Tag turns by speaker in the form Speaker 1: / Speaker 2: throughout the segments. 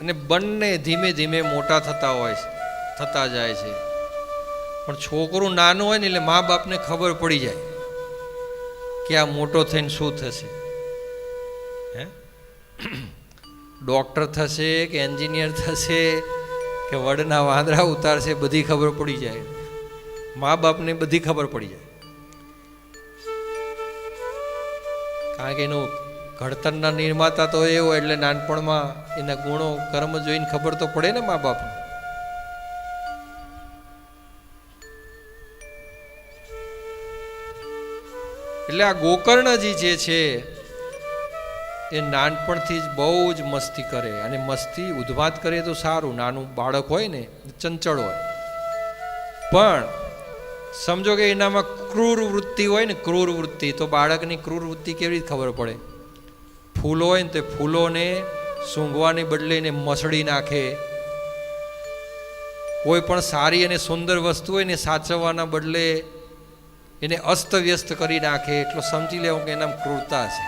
Speaker 1: અને બંને ધીમે ધીમે મોટા થતા હોય છે, થતા જાય છે. પણ છોકરું નાનું હોય ને એટલે મા બાપને ખબર પડી જાય કે આ મોટો થઈને શું થશે. હે? ડૉક્ટર થશે કે એન્જિનિયર થશે કે વડના વાંદરા ઉતારશે, બધી ખબર પડી જાય. મા બાપને બધી ખબર પડી જાય. કારણ કે એનું ઘડતરના નિર્માતા તો એ હોય એટલે નાનપણમાં એના ગુણો, કર્મ જોઈને ખબર તો પડે ને મા બાપને એટલે આ ગોકર્ણજી જે છે, એ નાનપણથી જ બહુ જ મસ્તી કરે અને મસ્તી ઉદ્ભાત કરે તો સારું, નાનું બાળક હોય ને, ચંચળ હોય. પણ સમજો કે એનામાં ક્રૂર વૃત્તિ હોય ને, ક્રૂર વૃત્તિ, તો બાળકની ક્રૂર વૃત્તિ કેવી રીતે ખબર પડે? ફૂલો હોય ને તે ફૂલોને સૂંઘવાને બદલે એને મસળી નાખે. કોઈ પણ સારી અને સુંદર વસ્તુ હોય ને સાચવવાના બદલે એને અસ્તવ્યસ્ત કરી નાખે. એટલો સમજી લેવું કે એનામાં ક્રૂરતા છે.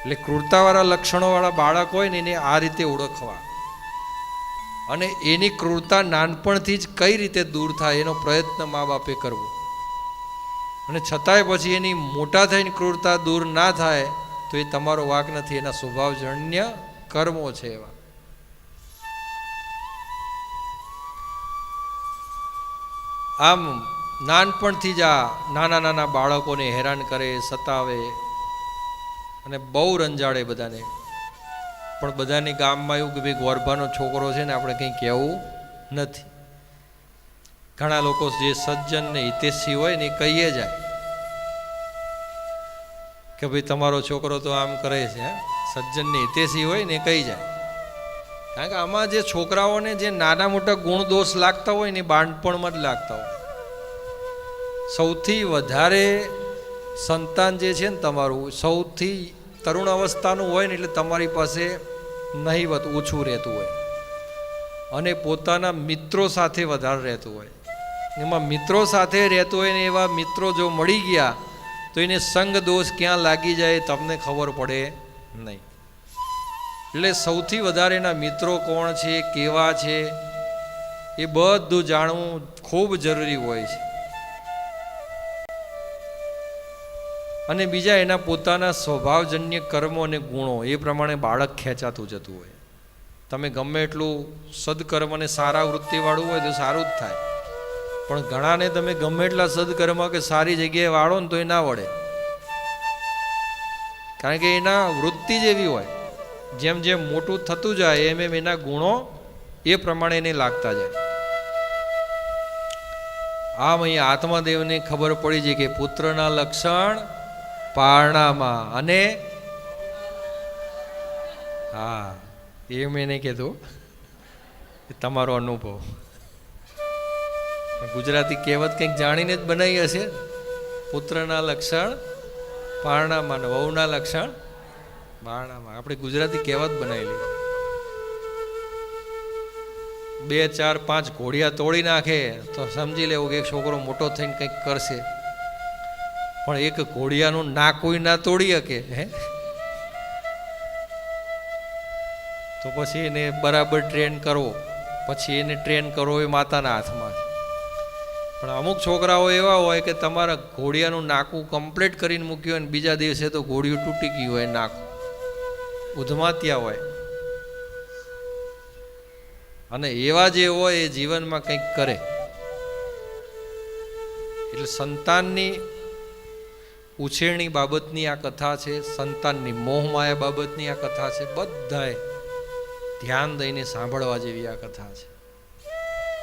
Speaker 1: એટલે ક્રૂરતાવાળા લક્ષણોવાળા બાળક હોય ને એને આ રીતે ઓળખવા. અને એની ક્રૂરતા નાનપણથી જ કઈ રીતે દૂર થાય એનો પ્રયત્ન મા બાપે કરવો. અને છતાંય પછી એની મોટા થઈને ક્રૂરતા દૂર ના થાય તો એ તમારો વાક નથી, એના સ્વભાવજન્ય કર્મો છે એવા. આમ નાનપણથી જ આ નાના નાના બાળકોને હેરાન કરે, સતાવે અને બહુ રંજાડે બધાને. પણ બધાને ગામમાં એવું કે ભાઈ ગોરભાનો છોકરો છે ને આપણે કંઈ કહેવું નથી. ઘણા લોકો જે સજ્જન ને હિતેશી હોય ને એ કહીએ જાય. કે ભાઈ તમારો છોકરો તો આમ કરે છે સજ્જનની હિતેશી હોય ને કહી જાય. કારણ કે આમાં જે છોકરાઓને જે નાના મોટા ગુણ દોષ લાગતા હોય ને બાળપણમાં જ લાગતા હોય. સૌથી વધારે સંતાન જે છે ને તમારું, સૌથી તરુણ અવસ્થાનું હોય ને એટલે તમારી પાસે નહીવત ઓછું રહેતું હોય. અને પોતાના મિત્રો સાથે વધારે રહેતું હોય. એમાં મિત્રો સાથે રહેતું હોય ને એવા મિત્રો જો મળી ગયા તો એને સંગ દોષ ક્યાં લાગી જાય તમને ખબર પડે નહીં. એટલે સૌથી વધારે એના મિત્રો કોણ છે, કેવા છે, એ બધું જાણવું ખૂબ જરૂરી હોય છે. અને બીજા એના પોતાના સ્વભાવજન્ય કર્મો અને ગુણો, એ પ્રમાણે બાળક ખેંચાતું જતું હોય. તમે ગમે એટલું સદકર્મ અને સારા વૃત્તિવાળું હોય તો સારું જ થાય. પણ ઘણાને તમે ગમે એટલા સદકર્મ કે સારી જગ્યાએ વાળો ને તો એ ના વળે. કારણ કે એના વૃત્તિ જેવી હોય. જેમ જેમ મોટું થતું જાય, એમ એમ એના ગુણો એ પ્રમાણે એને લાગતા જાય. આમ અહીંયા આત્માદેવને ખબર પડી છે કે પુત્રના લક્ષણ પારણામાં અને હા એ મેં નહીં કીધું તમારો અનુભવ. ગુજરાતી કહેવત કંઈક જાણીને જ બનાવી હશે. પુત્રના લક્ષણ, પારણામાં ને વહુના લક્ષણ, બારણામાં. આપણે ગુજરાતી કહેવત બનાવેલી. બે, ચાર, પાંચ ઘોડિયા તોડી નાખે, તો સમજી લેવું કે એક છોકરો મોટો થઈને કંઈક કરશે. પણ એક ઘોડિયાનું ના કોઈ ના તોડી શકે, હે? તો પછી એને બરાબર ટ્રેન કરવો. પછી એને ટ્રેન કરવો એ માતાના હાથમાં. પણ અમુક છોકરાઓ એવા હોય કે તમારા ઘોડિયાનું નાકું કમ્પ્લીટ કરીને મૂક્યું હોય ને બીજા દિવસે તો ઘોડિયું તૂટી ગયું હોય નાકું. ઉધમાત્યા હોય. અને એવા જે હોય એ જીવનમાં કંઈક કરે. એટલે સંતાનની ઉછેરણી બાબતની આ કથા છે, સંતાનની મોહમાયા બાબતની આ કથા છે, બધાએ ધ્યાન દઈને સાંભળવા જેવી આ કથા છે.